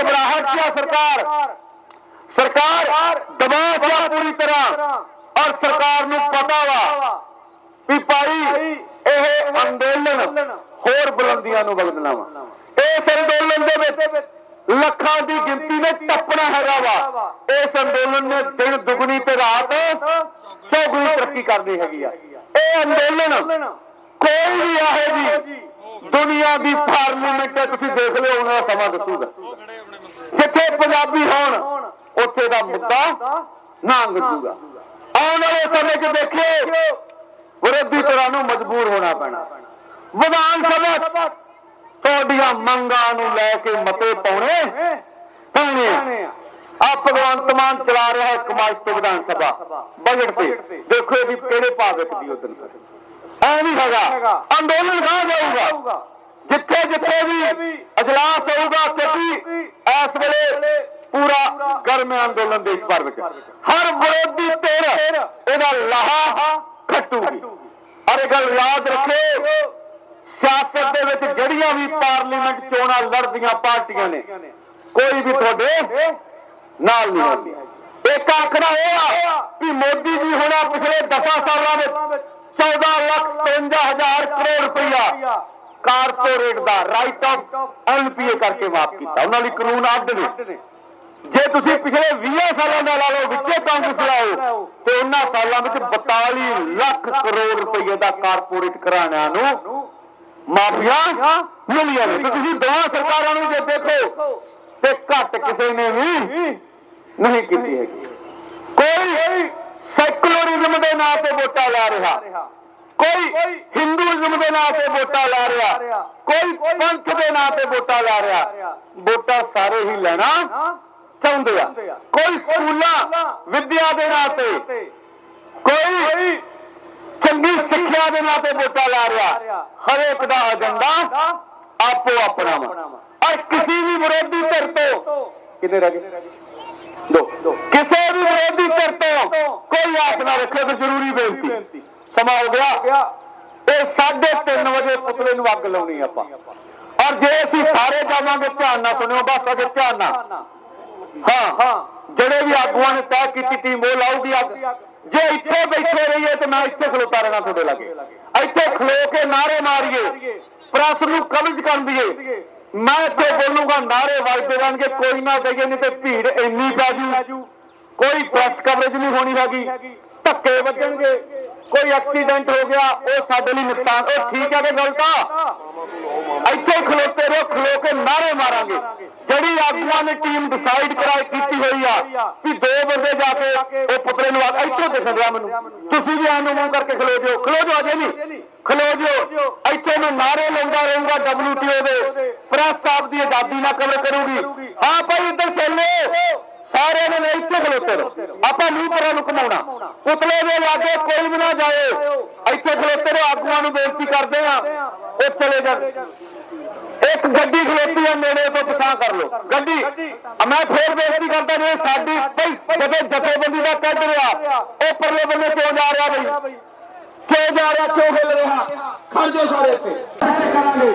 ਘਬਰਾਹਟ 'ਚ ਆ ਸਰਕਾਰ। ਸਰਕਾਰ ਦਬਾਅ 'ਚ ਆ ਪੂਰੀ ਤਰ੍ਹਾਂ। ਨੂੰ ਪਤਾ ਵਾ ਵੀ ਭਾਈ, ਇਹ ਅੰਦੋਲਨ ਹੋਰ ਬੁਲੰਦੀਆਂ ਨੂੰ ਵਗਦਣਾ ਵਾ। ਇਸ ਅੰਦੋਲਨ ਦੇ ਵਿੱਚ ਲੱਖਾਂ ਦੀ ਗਿਣਤੀ ਨੇ ਟੱਪਣਾ ਹੈਗਾ ਵਾ। ਇਸ ਅੰਦੋਲਨ ਨੇ ਦਿਨ, ਦੁਗਣੀ ਤੇ ਰਾਤ ਚੌਗੁਣੀ ਤਰੱਕੀ ਕਰਨੀ ਹੈਗੀ ਆ। ਇਹ ਅੰਦੋਲਨ ਕੋਈ ਵੀ ਆਹੇ ਜੀ ਦੁਨੀਆ ਦੀ ਪਾਰਲੀਮੈਂਟ ਹੈ ਤੁਸੀਂ ਦੇਖ ਲਿਓ, ਉਹਨਾਂ ਦਾ ਸਮਾਂ ਦੱਸੂਗਾ। ਜਿੱਥੇ ਪੰਜਾਬੀ ਹੋਣ, ਉੱਥੇ ਦਾ ਮੁੱਦਾ ਨਾਂਗ ਜੂਗਾ ਆਉਣ ਵਾਲੇ ਸਮੇਂ 'ਚ ਦੇਖਿਓ, ਵਿਰੋਧੀ ਧਿਰਾਂ ਨੂੰ ਮਜਬੂਰ ਹੋਣਾ ਪੈਣਾ। ਵਿਧਾਨ ਸਭਾ ਤੁਹਾਡੀਆਂ ਮੰਗਾਂ ਨੂੰ ਲੈ ਕੇ ਮਤੇ ਪਾਉਣੇ ਪਾਉਣੇ ਆ। ਭਗਵੰਤ ਮਾਨ ਚਲਾ ਰਿਹਾ ਹੈ ਕਮਾਲ ਤੋਂ ਵਿਧਾਨ ਸਭਾ। ਬਜਟ ਤੇ। ਦੇਖੋ ਇਹਦੀ ਕਿਹੜੇ ਭਾਅ ਵਿਕਦੀ ਉਦੋਂ ਐ ਨਹੀਂ ਹੈਗਾ। ਅੰਦੋਲਨ ਕਹਾਂ ਜਾਊਗਾ? ਜਿੱਥੇ ਜਿੱਥੇ ਵੀ ਅਜਲਾਸ ਹੋਊਗਾ ਕਿਉਂਕਿ ਇਸ ਵੇਲੇ ਪੂਰਾ ਗਰਮ ਅੰਦੋਲਨ ਦੇਸ਼ ਭਰ ਵਿੱਚ। ਹਰ ਵਿਰੋਧੀ ਧਿਰ ਇਹਦਾ ਲਾਹਾ ਖੱਟੂਗੀ। ਇਹ ਗੱਲ ਯਾਦ ਰੱਖਿਓ ਸਿਆਸਤ ਦੇ ਵਿੱਚ ਜਿਹੜੀਆਂ ਵੀ ਪਾਰਲੀਮੈਂਟ ਚੋਣਾਂ ਲੜਦੀਆਂ ਪਾਰਟੀਆਂ ਨੇ ਕੋਈ ਵੀ ਤੁਹਾਡੇ ਨਾਲ ਨਹੀਂ ਹੁੰਦੀ ਇੱਕ ਆਖਣਾ ਇਹ ਆ ਕਿ ਮੋਦੀ ਜੀ ਹੁਣਾਂ ਪਿਛਲੇ 10 ਸਾਲਾਂ ਵਿੱਚ 14 ਲੱਖ 53 ਕਰੋੜ ਰੁਪਇਆ ਕਾਰਪੋਰੇਟ ਦਾ ਰਾਈਟ ਆਫ ਐਨਪੀਏ ਕਰਕੇ ਮਾਫ ਕੀਤਾ। ਉਹਨਾਂ ਲਈ ਕਾਨੂੰਨ ਅੱਡ ਨੇ। ਜੇ ਤੁਸੀਂ ਪਿਛਲੇ 20 ਸਾਲਾਂ ਦਾ ਲਾ ਲਓ, ਵਿੱਚੇ ਕਾਂਗਰਸ ਲਾਓ, ਤੇ ਉਹਨਾਂ ਸਾਲਾਂ ਵਿੱਚ 42 ਲੱਖ ਕਰੋੜ ਰੁਪਏ ਦਾ ਕਾਰਪੋਰੇਟ ਘਰਾਣਿਆਂ ਨੂੰ ਮਾਫੀਆ ਮਿਲੀਆਂ ਨੇ। ਤੁਸੀਂ ਦੋਹਾਂ ਸਰਕਾਰਾਂ ਨੂੰ ਜੇ ਦੇਖੋ, ਤੇ ਘੱਟ ਕਿਸੇ ਨੇ ਵੀ ਨਹੀਂ ਕੀਤੀ ਹੈਗੀ। ਕੋਈ ਸੈਕੂਲਰਿਜ਼ਮ ਦੇ ਨਾਂ ਤੇ ਵੋਟਾਂ ਲਾ ਰਿਹਾ। ਕੋਈ ਹਿੰਦੂਇਜ਼ਮ ਦੇ ਨਾਂ ਤੇ ਵੋਟਾਂ ਲਾ ਰਿਹਾ। ਕੋਈ ਪੰਥ ਦੇ ਨਾਂ ਤੇ ਵੋਟਾਂ ਲਾ ਰਿਹਾ। ਵੋਟਾਂ ਸਾਰੇ ਹੀ ਲੈਣਾ ਚਾਹੁੰਦੇ ਆ। ਕੋਈ ਸਕੂਲਾਂ ਵਿਦਿਆ ਦੇ ਨਾਂ ਤੇ। ਕੋਈ ਚੰਗੀ ਸਿੱਖਿਆ ਦੇ ਨਾਂ ਤੇ ਵੋਟਾਂ ਲਾ ਰਿਹਾ। ਹਰੇਕ ਦਾ ਏਜੰਡਾ ਆਪੋ ਆਪਣਾ ਵਾ। ਔਰ ਕਿਸੇ ਵੀ ਵਿਰੋਧੀ ਧਿਰ ਤੋਂ ਕਿੰਨੇ ਰਹਿ ਗਏ ਦੋ। ਕਿਸੇ ਵੀ ਵਿਰੋਧੀ ਧਿਰ ਤੋਂ ਕੋਈ ਆਸ ਨਾ ਰੱਖੋ ਤੇ ਜ਼ਰੂਰੀ ਬੇਨਤੀ। ਸਮਾਂ ਹੋ ਗਿਆ। ਇਹ 3:30 ਵਜੇ ਪੁਤਲੇ ਨੂੰ ਅੱਗ ਲਾਉਣੀ ਆਪਾਂ। ਔਰ ਜੇ ਅਸੀਂ ਸਾਰੇ ਜਾਵਾਂਗੇ, ਧਿਆਨ ਨਾਲ ਸੁਣਿਓ, ਬਸ ਅਗੇ ਧਿਆਨ ਨਾਲ। ਹਾਂ, ਜਿਹੜੇ ਵੀ ਆਗੂਆਂ ਨੇ ਤੈਅ ਕੀਤੀ ਟੀਮ ਉਹ ਲਾਊਗੀ ਅੱਗ। ਜੇ ਇੱਥੇ ਬੈਠੇ ਰਹੀਏ ਤੇ ਮੈਂ ਇੱਥੇ ਖਲੋਤਾ ਰਹਿਣਾ ਤੁਹਾਡੇ ਲਾਗੇ। ਇੱਥੇ ਖਲੋ ਕੇ ਨਾਰੇ ਮਾਰੀਏ। ਪ੍ਰੈਸ ਨੂੰ ਕਬਜ਼ ਕਰਨ ਦੀਏ। ਮੈਂ ਇੱਥੇ ਬੋਲੂੰਗਾ, ਨਾਰੇ ਵੱਜਦੇ ਰਹਿਣਗੇ, ਕੋਈ ਨਾ ਕਹੀਏ, ਨਹੀਂ ਤੇ ਭੀੜ ਇੰਨੀ ਪੈ ਜੂ। ਕੋਈ ਪ੍ਰੈਸ ਕਵਰੇਜ ਨਹੀਂ ਹੋਣੀ ਹੈਗੀ। ਧੱਕੇ ਵੱਜਣਗੇ। ਕੋਈ ਐਕਸੀਡੈਂਟ ਹੋ ਗਿਆ, ਉਹ ਸਾਡੇ ਲਈ ਨੁਕਸਾਨ। ਉਹ ਠੀਕ ਹੈ ਕਿ ਗਲਤ ਆ? ਇੱਥੇ ਖਲੋਤੇ ਰਹੋ, ਖਲੋ ਕੇ ਨਾਰੇ ਮਾਰਾਂਗੇ। ਜਿਹੜੀ ਆਗੂਆਂ ਨੇ ਟੀਮ ਡਿਸਾਈਡ ਕਰਾਈ, ਕੀਤੀ ਹੋਈ ਆ ਕਿ ਦੋ ਬੰਦੇ ਜਾ ਕੇ ਉਹ ਪੁੱਤਰੇ ਨੂੰ ਇੱਥੋਂ ਦਿਖ ਰਿਹਾ ਮੈਨੂੰ। ਤੁਸੀਂ ਵੀ ਐਨੂੰ ਮੂੰਹ ਕਰਕੇ ਖਲੋ ਜਿਓ। ਖਲੋ ਜਿਓ ਅਜੇ ਨਹੀਂ ਖਲੋ ਜਿਓ। ਇੱਥੇ ਮੈਂ ਨਾਰੇ ਲਾਉਂਦਾ ਰਹੂੰਗਾ WTO ਦੇ। ਪ੍ਰੈਸ ਸਾਹਿਬ ਦੀ ਆਜ਼ਾਦੀ ਨਾਲ ਕਵਰ ਕਰੂਗੀ। ਹਾਂ ਭਾਈ ਇੱਧਰ ਚੱਲੋ। ਸਾਰਿਆਂ ਨੇ ਇੱਥੇ ਖਲੋਤੇ ਰਹੋ। ਆਪਾਂ ਨਹੀਂ ਪਰਾਂ ਨੂੰ ਘਮਾਉਣਾ। ਪੁਤਲੇ ਦੇ ਲਾਗੇ ਕੋਈ ਵੀ ਨਾ ਜਾਏ। ਇੱਥੇ ਖਲੋਤੇ ਰਹੋ ਆਗੂਆਂ ਨੂੰ ਬੇਨਤੀ ਕਰਦੇ ਆ ਉਹ ਚਲੇ ਜਾਣ। ਇੱਕ ਗੱਡੀ ਖਲੋਤੀ ਆ ਨੇੜੇ ਤੋਂ ਪਛਾਣ ਕਰ ਲਓ। ਗੱਡੀ। ਮੈਂ ਫੇਰ ਬੇਨਤੀ ਕਰਦਾ ਜੇ ਸਾਡੀ ਜਦੋਂ ਜਥੇਬੰਦੀ ਦਾ ਕੱਢ ਰਿਹਾ ਉਹ ਪਰਲੇ ਬੰਨੇ ਕਿਉਂ ਜਾ ਰਿਹਾ ਬਈ। ਕਿਉਂ ਜਾ ਰਿਹਾ ਕਿਉਂ ਹਿੱਲ ਰਿਹਾ ਖੜ ਜਾਓ ਸਾਰੇ ਇੱਥੇ ਕਰਾਂਗੇ